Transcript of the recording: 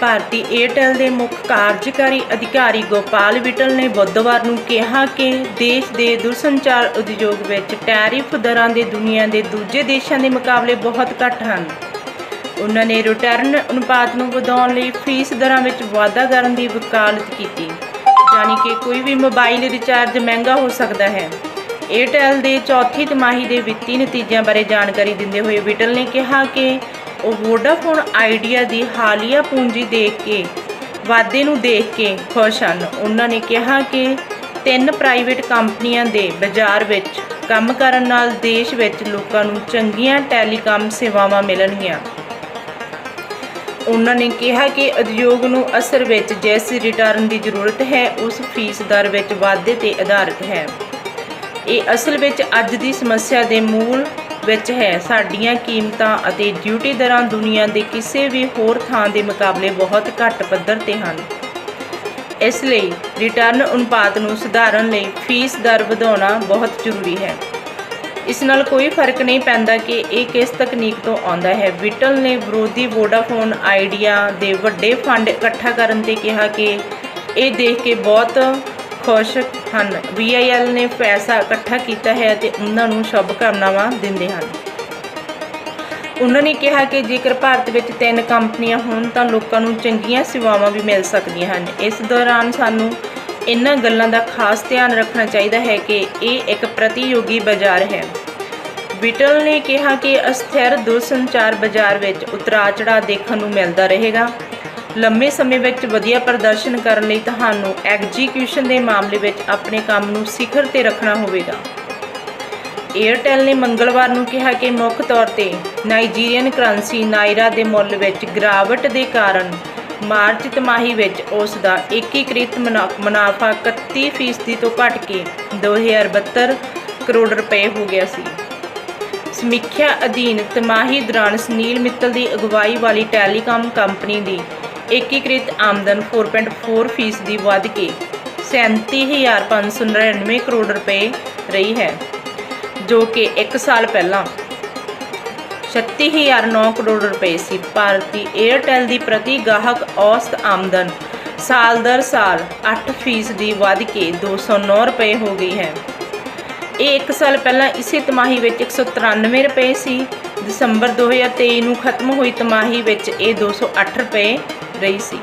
ਭਾਰਤੀ ਏਅਰਟੈਲ ਦੇ ਮੁੱਖ ਕਾਰਜਕਾਰੀ ਅਧਿਕਾਰੀ ਗੋਪਾਲ ਵਿਟਲ ਨੇ ਬੁੱਧਵਾਰ ਨੂੰ ਕਿਹਾ ਕਿ ਦੇਸ਼ ਦੇ ਦੂਰਸੰਚਾਰ ਉਦਯੋਗ ਵਿੱਚ ਟੈਰਿਫ ਦਰਾਂ ਦੇ ਦੁਨੀਆ ਦੇ ਦੂਜੇ ਦੇਸ਼ਾਂ ਦੇ ਮੁਕਾਬਲੇ ਬਹੁਤ ਘੱਟ ਹਨ। ਉਹਨਾਂ ਨੇ ਰਿਟਰਨ ਅਨੁਪਾਤ ਨੂੰ ਵਧਾਉਣ ਲਈ ਫੀਸ ਦਰਾਂ ਵਿੱਚ ਵਾਧਾ ਕਰਨ ਦੀ ਵਕਾਲਤ ਕੀਤੀ। ਯਾਨੀ ਕਿ ਕੋਈ ਵੀ ਮੋਬਾਈਲ ਰਿਚਾਰਜ ਮਹਿੰਗਾ ਹੋ ਸਕਦਾ ਹੈ। ਏਅਰਟੈਲ ਦੇ ਚੌਥੀ ਤਿਮਾਹੀ ਦੇ ਵਿੱਤੀ ਨਤੀਜਿਆਂ ਬਾਰੇ ਜਾਣਕਾਰੀ ਦਿੰਦੇ ਹੋਏ ਵਿਟਲ ਨੇ ਕਿਹਾ ਕਿ ਉਹ ਵੋਡਾਫੋਨ ਆਈਡੀਆ ਦੀ ਹਾਲੀਆ ਪੂੰਜੀ ਦੇਖ ਕੇ, ਵਾਧੇ ਨੂੰ ਦੇਖ ਕੇ ਖੁਸ਼ ਹਨ। ਉਹਨਾਂ ਨੇ ਕਿਹਾ ਕਿ ਤਿੰਨ ਪ੍ਰਾਈਵੇਟ ਕੰਪਨੀਆਂ ਦੇ ਬਾਜ਼ਾਰ ਵਿੱਚ ਕੰਮ ਕਰਨ ਨਾਲ ਦੇਸ਼ ਵਿੱਚ ਲੋਕਾਂ ਨੂੰ ਚੰਗੀਆਂ ਟੈਲੀਕਾਮ ਸੇਵਾਵਾਂ ਮਿਲਣਗੀਆਂ। ਉਹਨਾਂ ਨੇ ਕਿਹਾ ਕਿ ਉਦਯੋਗ ਨੂੰ ਅਸਰ ਵਿੱਚ ਜਿਸ ਰਿਟਰਨ ਦੀ ਜ਼ਰੂਰਤ ਹੈ, ਉਸ ਫੀਸ ਦਰ ਵਿੱਚ ਵਾਧੇ ਤੇ ਆਧਾਰਿਤ ਹੈ। ਇਹ ਅਸਲ ਵਿੱਚ ਅੱਜ ਦੀ ਸਮੱਸਿਆ ਦੇ ਮੂਲ ਵਿੱਚ ਹੈ। ਸਾਡੀਆਂ ਕੀਮਤਾਂ ਅਤੇ ਡਿਊਟੀ ਦਰਾਂ ਦੁਨੀਆ ਦੇ ਕਿਸੇ ਵੀ ਹੋਰ ਥਾਂ ਦੇ ਮੁਕਾਬਲੇ ਬਹੁਤ ਘੱਟ ਪੱਧਰ ਤੇ ਹਨ। ਇਸ ਲਈ ਰਿਟਰਨ ਅਨੁਪਾਤ ਨੂੰ ਸੁਧਾਰਨ ਲਈ ਫੀਸ ਦਰ ਵਧਾਉਣਾ ਬਹੁਤ ਜ਼ਰੂਰੀ ਹੈ। ਇਸ ਨਾਲ ਕੋਈ ਫ਼ਰਕ ਨਹੀਂ ਪੈਂਦਾ ਕਿ ਇਹ ਕਿਸ ਤਕਨੀਕ ਤੋਂ ਆਉਂਦਾ ਹੈ। ਵਿਟਲ ਨੇ ਵਿਰੋਧੀ ਵੋਡਾਫੋਨ ਆਈਡੀਆ ਦੇ ਵੱਡੇ ਫੰਡ ਇਕੱਠਾ ਕਰਨ ਤੇ ਕਿਹਾ ਕਿ ਇਹ ਦੇਖ ਕੇ ਬਹੁਤ ਖੁਸ਼ ਹਨ। VIL ਨੇ ਪੈਸਾ ਇਕੱਠਾ ਕੀਤਾ ਹੈ ਅਤੇ ਉਹਨਾਂ ਨੂੰ ਸ਼ੁਭ ਕਾਮਨਾਵਾਂ ਦਿੰਦੇ ਹਨ। ਉਹਨਾਂ ਨੇ ਕਿਹਾ ਕਿ ਜੇਕਰ ਭਾਰਤ ਵਿੱਚ ਤਿੰਨ ਕੰਪਨੀਆਂ ਹੋਣ ਤਾਂ ਲੋਕਾਂ ਨੂੰ ਚੰਗੀਆਂ ਸੇਵਾਵਾਂ ਵੀ ਮਿਲ ਸਕਦੀਆਂ ਹਨ। ਇਸ ਦੌਰਾਨ ਸਾਨੂੰ ਇਹਨਾਂ ਗੱਲਾਂ ਦਾ ਖਾਸ ਧਿਆਨ ਰੱਖਣਾ ਚਾਹੀਦਾ ਹੈ ਕਿ ਇਹ ਇੱਕ ਪ੍ਰਤੀਯੋਗੀ ਬਾਜ਼ਾਰ ਹੈ। ਬਿਟਲ ਨੇ ਕਿਹਾ ਕਿ ਅਸਥਿਰ ਦੂਰਸੰਚਾਰ ਬਾਜ਼ਾਰ ਵਿੱਚ ਉਤਰਾਅ ਚੜਾਅ ਦੇਖਣ ਨੂੰ ਮਿਲਦਾ ਰਹੇਗਾ। ਲੰਮੇ ਸਮੇਂ ਵਿੱਚ ਵਧੀਆ ਪ੍ਰਦਰਸ਼ਨ ਕਰਨ ਲਈ ਤੁਹਾਨੂੰ ਐਗਜ਼ੀਕਿਊਸ਼ਨ ਦੇ ਮਾਮਲੇ ਵਿੱਚ ਆਪਣੇ ਕੰਮ ਨੂੰ ਸਿਖਰ ਤੇ ਰੱਖਣਾ ਹੋਵੇਗਾ। ਏਅਰਟੈਲ ਨੇ ਮੰਗਲਵਾਰ ਨੂੰ ਕਿਹਾ ਕਿ ਮੁੱਖ ਤੌਰ ਤੇ ਨਾਈਜੀਰੀਅਨ ਕਰੰਸੀ ਨਾਇਰਾ ਦੇ ਮੁੱਲ ਵਿੱਚ ਗਿਰਾਵਟ ਦੇ ਕਾਰਨ ਮਾਰਚ ਤਿਮਾਹੀ ਵਿੱਚ ਉਸ ਦਾ ਏਕੀਕ੍ਰਿਤ ਮੁਨਾ- ਮੁਨਾਫਾ 31% ਤੋਂ ਘਟ ਕੇ 2072 ਕਰੋੜ ਰੁਪਏ ਹੋ ਗਿਆ ਸੀ। ਸਮੀਖਿਆ ਅਧੀਨ ਤਿਮਾਹੀ ਦੌਰਾਨ ਸੁਨੀਲ ਮਿੱਤਲ ਦੀ ਅਗਵਾਈ ਵਾਲੀ ਟੈਲੀਕਾਮ ਕੰਪਨੀ ਦੀ ਏਕੀਕ੍ਰਿਤ ਆਮਦਨ 4.4% ਦੀ ਵਧ ਕੇ 37599 ਕਰੋੜ ਰੁਪਏ ਰਹੀ ਹੈ, ਜੋ ਕਿ 1 ਸਾਲ ਪਹਿਲਾਂ 36009 ਕਰੋੜ ਰੁਪਏ ਸੀ। ਭਾਰਤੀ ਏਅਰਟੈਲ ਦੀ ਪ੍ਰਤੀ ਗਾਹਕ ਔਸਤ ਆਮਦਨ ਸਾਲ ਦਰ ਸਾਲ 8% ਦੀ ਵਧ ਕੇ 209 ਰੁਪਏ ਹੋ ਗਈ ਹੈ। ਇਹ 1 ਸਾਲ ਪਹਿਲਾਂ ਇਸੇ ਤਿਮਾਹੀ ਵਿੱਚ 193 ਰੁਪਏ ਸੀ। ਦਸੰਬਰ 2023 ਨੂੰ ਖਤਮ ਹੋਈ ਤਿਮਾਹੀ ਵਿੱਚ ਇਹ 208 ਰੁਪਏ ਰਹੀ ਸੀ